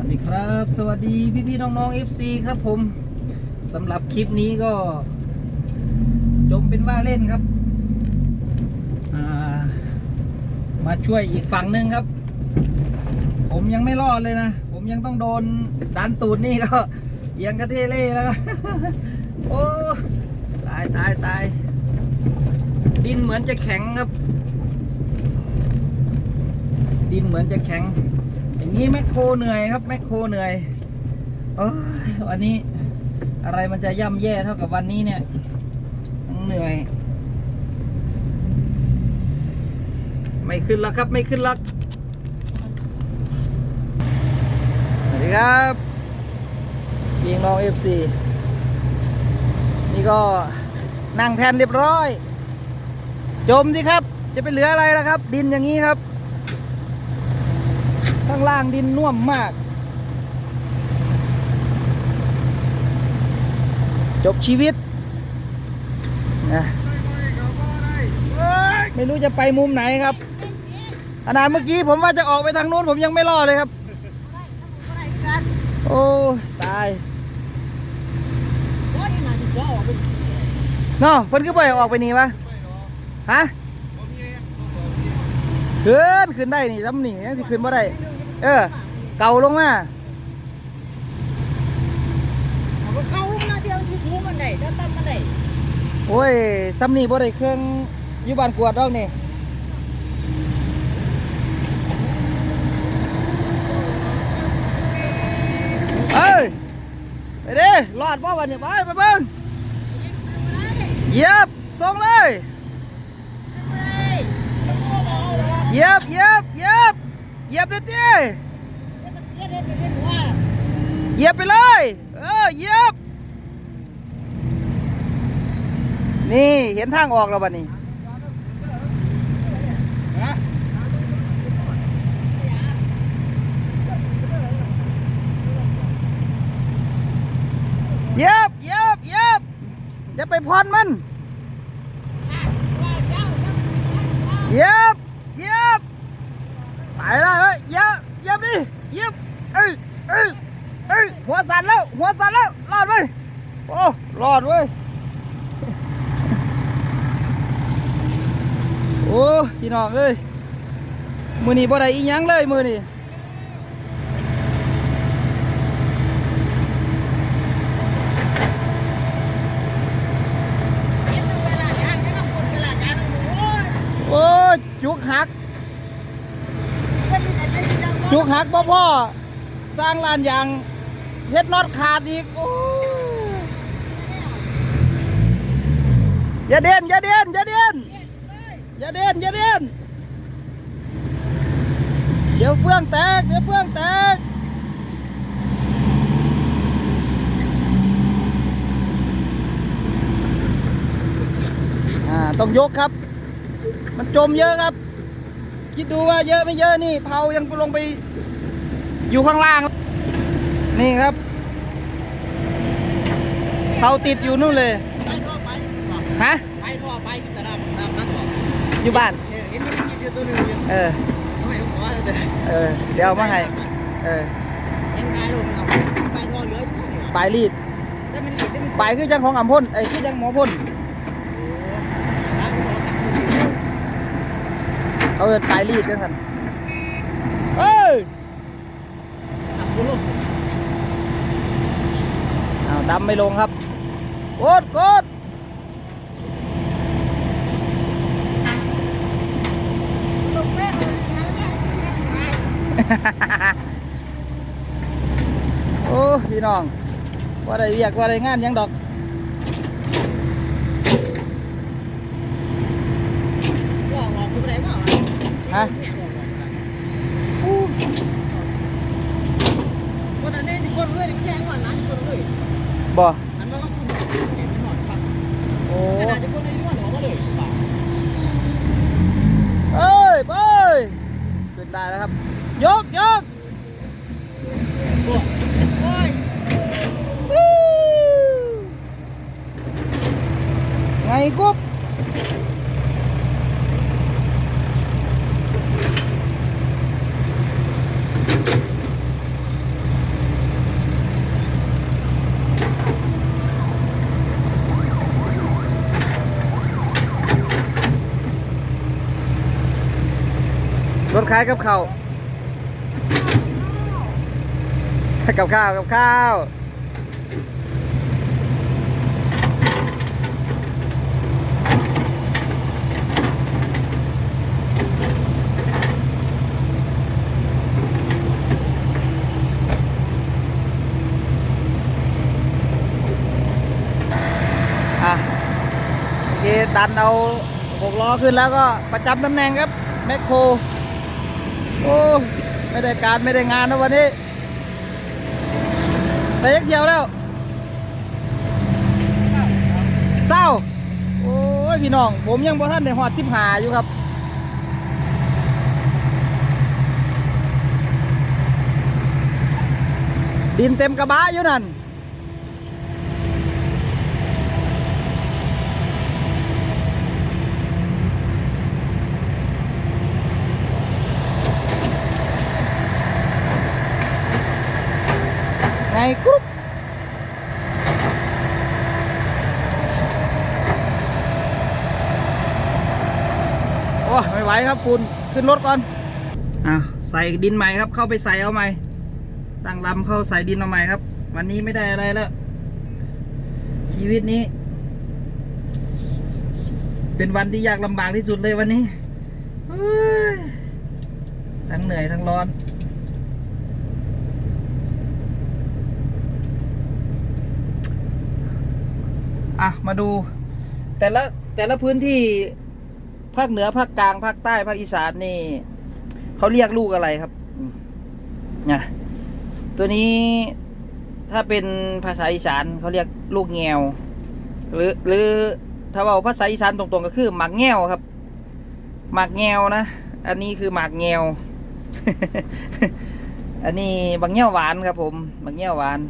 วัสดีครับ สวัสดีพี่พี่ๆน้องๆ FC ครับผมสำหรับคลิปนี้ก็ จมเป็นว่าเล่นครับามาช่วยอีกฝั่งหนึ่งครับ ผมยังไม่รอดเลยนะ ผมยังต้องโดนดันตูดนี่ก็เอียงกระเทเล่แล้วโอ้ตายตายตายดินเหมือนจะแข็งครับ ดินเหมือนจะแข็ง อย่างนี้แมคโครเหนื่อยครับแมคโครเหนื่อยโอ้ยวันนี้อะไรมันจะย่ำแย่เท่ากับวันนี้เนี่ยเหนื่อย ไม่ขึ้นแล้วครับไม่ขึ้นแล้วสวัสดีครับยิงน้องเอฟซีนี่ก็นั่งแทนเรียบร้อย จมสิครับ จะไปเหลืออะไรล่ะครับ ดินอย่างนี้ครับางล่างดินน่วมมาก จบชีวิตนะไม่รู้จะไปมุมไหนครับขนาดเมื่อกี้ผมว่าจะออกไปทางนู้นผมยังไม่รอดเลยครับ โอ้ตายเนาะเพิ่นก็บ่อยออกไปนี่ปะฮะขึ้นขึ้นได้นี่ซ้ำนี่ยังสิขึ้นบ่ได้ เออ เก่าลงมาเขามาเดียวที่สูงมันได้ถ้าต่ำมันได้โอ้ยซ้ำนี่บ่ได้เครื่องอยู่บ้านกวดดอกนี่เอ้ยไปดิรอดบ่วันนี้ไปไปเบิ่งเหยียบส่งเลยเหยียบเหยียบเหยียบ เหยียบเลยเติเหยียบไปเลย เออเหยียบ นี่เห็นทางออกแล้วบัดนี้เหยียบเหยียบเหยียบอย่าไปพรมันเยียบเหยียบ ไปแล้เฮ้ยเยียบเยียบดิเยียบเอ้ยเอ้ยเอ้ยหัวสั่นแล้ว หัวสั่นแล้วรอดเว้ยโอ้รอดเว้ยโอ้พี่น้องเอ้ยมือนี้บ่ได้อีหยังเลยมือนี้โอ้จุกหัก จุกหักบ่พ่อ สร้างลานยางเฮ็ดน็อตขาดอีก โอ้ยอย่าเด่นอย่าเด่นอย่าเด่นอย่าเด่นอย่าเด่นเดี๋ยวเฟื่องแตก เดี๋ยวเฟื่องแตกอ่าต้องยกครับ มันจมเยอะครับ คิดดูว่าเยอะไม่เยอะนี่เผายังลงไปอยู่ข้างล่าง นี่ครับเผาติดอยู่นู่นเลยไปท่อไปฮะไปท่อไปกินแต่น้ำน้ำนั่นก่ออยู่บ้านเห็นมันกินเดียวตัวนึงเออทำไมผมว่าเออเดี๋ยวมาให้เออเห็นไงลูกไปท่อเหลืออยู่เนี่ยปรีดไปคือจังของอ่ำพ่นไอ้คือจังหมอพ่น ล้างหัวตักมือ เขาเอินปลายรีดกันสันเอ้ยตักกูลูกเอาดำไม่ลงครับกดกดลูกแม่เลยนะเนี่ยเจ็บตายโอ้พี่น้องว่าได้เรียกว่าได้งานหยังดอก ว่าว่ากูไปไหนมา ฮะ เนี่ยบอกว่าว่าแต่เนี่ยที่คนเลยที่แทงว่านั้นที่คนเลย บ่อันนั้นก็คุณเห็นหน่อยครับโอ้ ขนาดที่คนในที่ว่าหนูก็เลยป่า เอ้ยไปขึ้นได้แล้วครับ ยกยก โอ้ย วู้ไงกุ๊บ ขายกับข้าวกับข้าว กับข้าวอะเกตันเอาหกล้อขึ้นแล้วก็ประจำตำแหน่งครับ แมคโคร โอ้ไม่ได้การไม่ได้งานนะวันนี้ได้ยักเที่ยวแล้วเศร้าโอ้ยพี่น้อง ผมยังบ่ท่านได้หอดสิบหาอยู่ครับดินเต็มกระบะอยู่นั่น ไงกรุ๊ปโอ้ไม่ไหวครับคุณขึ้นรถก่อนอะใส่ดินใหม่ครับ เข้าไปใส่เอาใหม่ ตั้งลำเข้าใส่ดินเอาใหม่ครับ วันนี้ไม่ได้อะไรแล้ว ชีวิตนี้ เป็นวันที่ยากลำบากที่สุดเลยวันนี้ทั้งเหนื่อยทั้งร้อน อะมาดู แต่ละแต่ละพื้นที่ภาคเหนือภาคกลางภาคใต้ภาคอีสานนี่เขาเรียกลูกอะไรครับนะตัวนี้ถ้าเป็นภาษาอีสานเขาเรียกลูกแงว หรือหรือถ้าว่าภาษาอีสานตรงๆก็คือหมากแงวครับหมากแงวนะอันนี้คือหมากแงว อันนี้บางแง่วหวานครับผมบางแง่วหวาน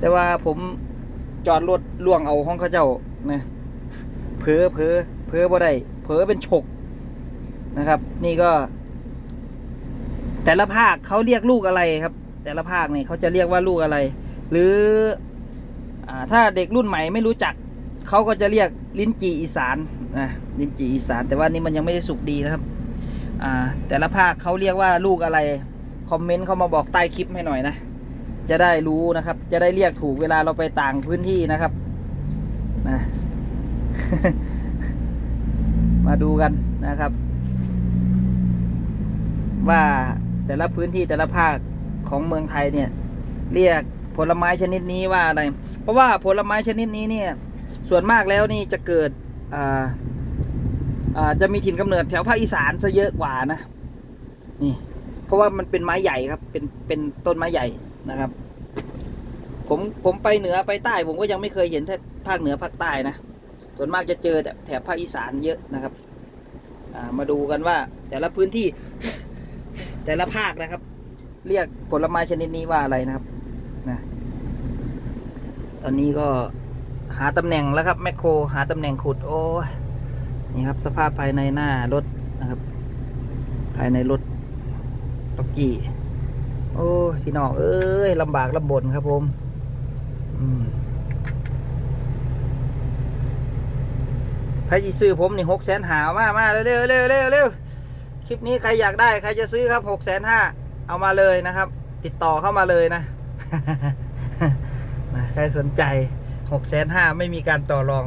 แต่ว่าผม จอดรถล่วงเอาห้องเขาเจ้านะเพอเพอเพอบ่ได้เพอเป็นฉกนะครับ นี่ก็ แต่ละภาคเขาเรียกลูกอะไรครับ แต่ละภาคนี่เขาจะเรียกว่าลูกอะไร หรืออ่าถ้าเด็กรุ่นใหม่ไม่รู้จักเขาก็จะเรียกลิ้นจีอีสานนะลิ้นจีอีสาน แต่ว่านี่มันยังไม่ได้สุกดีนะครับอ่าแต่ละภาคเขาเรียกว่าลูกอะไร คอมเมนต์เขามาบอกใต้คลิปให้หน่อยนะ จะได้รู้นะครับ จะได้เรียกถูกเวลาเราไปต่างพื้นที่นะครับนะมาดูกันนะครับ ว่าแต่ละพื้นที่แต่ละภาคของเมืองไทยเนี่ย เรียกผลไม้ชนิดนี้ว่าอะไร เพราะว่าผลไม้ชนิดนี้เนี่ย ส่วนมากแล้วนี่จะเกิดอ่าอ่าจะมีถิ่นกำเนิดแถวภาคอีสานซะเยอะกว่านะนี่เพราะว่ามันเป็นไม้ใหญ่ครับ เป็นเป็นต้นไม้ใหญ่นะครับ ผมผมไปเหนือไปใต้ ผมก็ยังไม่เคยเห็นแถบภาคเหนือภาคใต้นะส่วนมากจะเจอแต่แถบภาคอีสานเยอะนะครับามาดูกันว่าแต่ละพื้นที่ แต่ละภาคนะครับ เรียกผลไม้ชนิดนี้ว่าอะไรนะครับนะตอนนี้ก็หาตำแหน่งแล้วครับแมคโครหาตำแหน่งขุดโอ้นี่ครับ สภาพภายในหน้ารถนะครับ ภายในรถต็อกกี้ โอ้ยพี่น้องเอ้ยลำบากลำบนครับผมใครจะซื้อผมนี่หกแสนหามามาเร็วเร็วเร็วเร็วเร็วคลิปนี้ใครอยากได้ใครจะซื้อครับหกแสนห้าเอามาเลยนะครับ ติดต่อเข้ามาเลยนะนะใครสนใจหกแสนห้าไม่มีการต่อรอง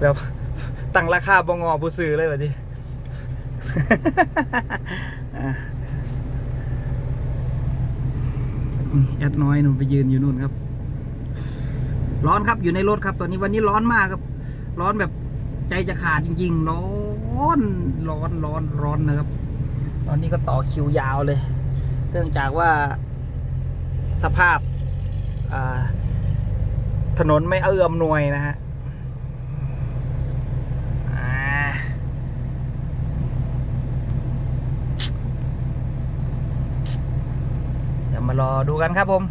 แบบตั้งราคาบงอผู้ซื้อเลยแบบนี้ อะ อืม แอดน้อยนุ่นไปยืนอยู่นู่นครับ ร้อนครับอยู่ในรถครับ ตอนนี้วันนี้ร้อนมากครับ ร้อนแบบใจจะขาดจริงๆ ร้อนร้อนร้อนร้อนนะครับ ตอนนี้ก็ต่อคิวยาวเลยเนื่องจากว่าสภาพาถนนไม่เอื้อมหน่วยนะฮะอ่า เดี๋ยวมา รอดูกันครับผม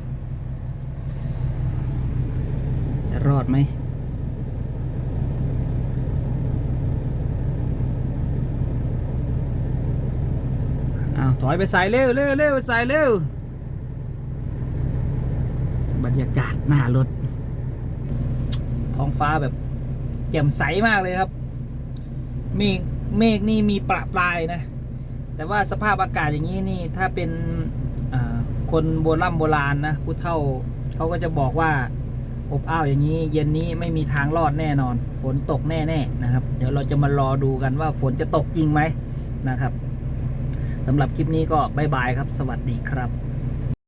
จะรอดไหมอ้าวถอยไปใส่เร็วเร็วเร็วใส่เร็ว บรรยากาศหน้ารถ ท้องฟ้าแบบแจ่มใสมากเลยครับ เมีเมฆนี่มีประปรายนะ แต่ว่าสภาพอากาศอย่างนี้นี่ถ้าเป็น คนโบราณโบราณนะผู้เฒ่าเขาก็จะบอกว่าอบอ้าวอย่างนี้ เย็นนี้ไม่มีทางรอดแน่นอน ฝนตกแน่ๆนะครับ เดี๋ยวเราจะมารอดูกันว่าฝนจะตกจริงไหมนะครับสำหรับคลิปนี้ก็บายบายครับ สวัสดีครับ